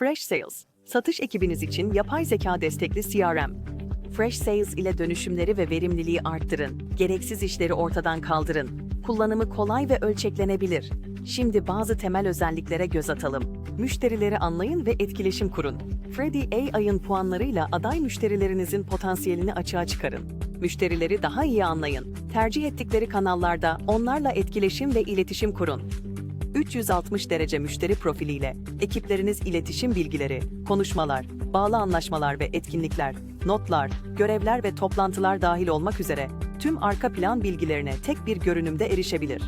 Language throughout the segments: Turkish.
Fresh Sales, satış ekibiniz için yapay zeka destekli CRM. Fresh Sales ile dönüşümleri ve verimliliği arttırın. Gereksiz işleri ortadan kaldırın. Kullanımı kolay ve ölçeklenebilir. Şimdi bazı temel özelliklere göz atalım. Müşterileri anlayın ve etkileşim kurun. Freddy AI'ın puanlarıyla aday müşterilerinizin potansiyelini açığa çıkarın. Müşterileri daha iyi anlayın. Tercih ettikleri kanallarda onlarla etkileşim ve iletişim kurun. 360 derece müşteri profiliyle ekipleriniz iletişim bilgileri, konuşmalar, bağlı anlaşmalar ve etkinlikler, notlar, görevler ve toplantılar dahil olmak üzere tüm arka plan bilgilerine tek bir görünümde erişebilir.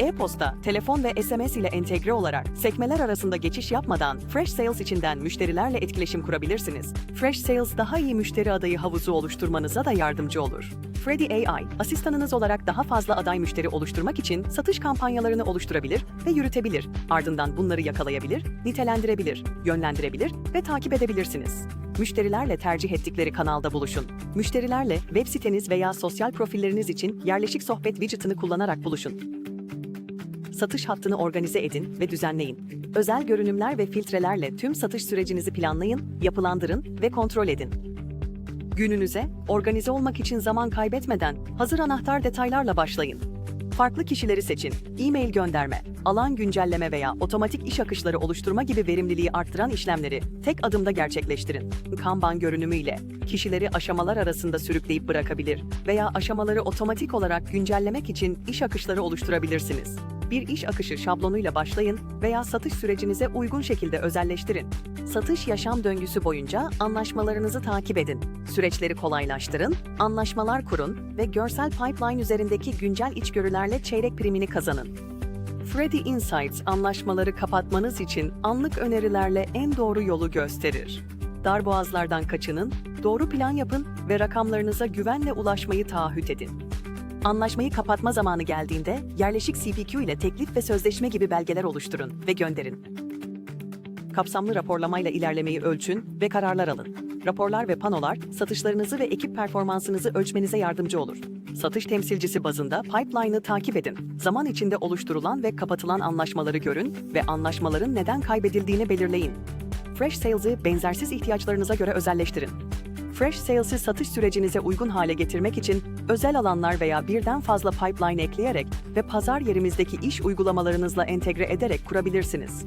E-posta, telefon ve SMS ile entegre olarak sekmeler arasında geçiş yapmadan Fresh Sales içinden müşterilerle etkileşim kurabilirsiniz. Fresh Sales daha iyi müşteri adayı havuzu oluşturmanıza da yardımcı olur. Freddy AI, asistanınız olarak daha fazla aday müşteri oluşturmak için satış kampanyalarını oluşturabilir ve yürütebilir. Ardından bunları yakalayabilir, nitelendirebilir, yönlendirebilir ve takip edebilirsiniz. Müşterilerle tercih ettikleri kanalda buluşun. Müşterilerle web siteniz veya sosyal profilleriniz için yerleşik sohbet widget'ını kullanarak buluşun satış hattını organize edin ve düzenleyin. Özel görünümler ve filtrelerle tüm satış sürecinizi planlayın, yapılandırın ve kontrol edin. Gününüze organize olmak için zaman kaybetmeden hazır anahtar detaylarla başlayın. Farklı kişileri seçin. E-mail gönderme, alan güncelleme veya otomatik iş akışları oluşturma gibi verimliliği arttıran işlemleri tek adımda gerçekleştirin. Kanban görünümüyle kişileri aşamalar arasında sürükleyip bırakabilir veya aşamaları otomatik olarak güncellemek için iş akışları oluşturabilirsiniz. Bir iş akışı şablonuyla başlayın veya satış sürecinize uygun şekilde özelleştirin. Satış yaşam döngüsü boyunca anlaşmalarınızı takip edin. Süreçleri kolaylaştırın, anlaşmalar kurun ve görsel pipeline üzerindeki güncel içgörülerle çeyrek primini kazanın. Freddy Insights anlaşmaları kapatmanız için anlık önerilerle en doğru yolu gösterir. Darboğazlardan kaçının, doğru plan yapın ve rakamlarınıza güvenle ulaşmayı taahhüt edin. Anlaşmayı kapatma zamanı geldiğinde yerleşik CPQ ile teklif ve sözleşme gibi belgeler oluşturun ve gönderin. Kapsamlı raporlamayla ilerlemeyi ölçün ve kararlar alın. Raporlar ve panolar satışlarınızı ve ekip performansınızı ölçmenize yardımcı olur. Satış temsilcisi bazında pipeline'ı takip edin. Zaman içinde oluşturulan ve kapatılan anlaşmaları görün ve anlaşmaların neden kaybedildiğini belirleyin. Fresh Sales'ı benzersiz ihtiyaçlarınıza göre özelleştirin. Fresh Sales'ı satış sürecinize uygun hale getirmek için özel alanlar veya birden fazla pipeline ekleyerek ve pazar yerimizdeki iş uygulamalarınızla entegre ederek kurabilirsiniz.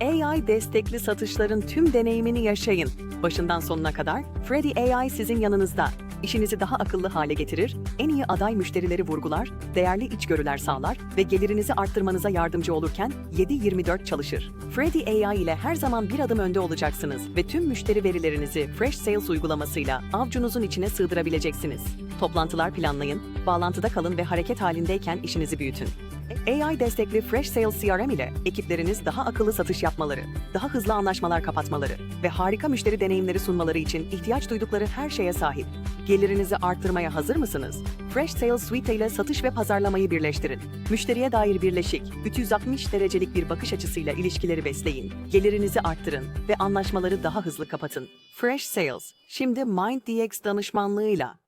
AI destekli satışların tüm deneyimini yaşayın. Başından sonuna kadar Freddy AI sizin yanınızda. İşinizi daha akıllı hale getirir, en iyi aday müşterileri vurgular, değerli içgörüler sağlar ve gelirinizi arttırmanıza yardımcı olurken 7-24 çalışır. Freddy AI ile her zaman bir adım önde olacaksınız ve tüm müşteri verilerinizi Fresh Sales uygulamasıyla avcunuzun içine sığdırabileceksiniz. Toplantılar planlayın, bağlantıda kalın ve hareket halindeyken işinizi büyütün. AI destekli Fresh Sales CRM ile ekipleriniz daha akıllı satış yapmaları, daha hızlı anlaşmalar kapatmaları ve harika müşteri deneyimleri sunmaları için ihtiyaç duydukları her şeye sahip. Gelirinizi arttırmaya hazır mısınız? Fresh Sales Suite ile satış ve pazarlamayı birleştirin. Müşteriye dair birleşik, 360 derecelik bir bakış açısıyla ilişkileri besleyin. Gelirinizi arttırın ve anlaşmaları daha hızlı kapatın. Fresh Sales, şimdi MindDX danışmanlığıyla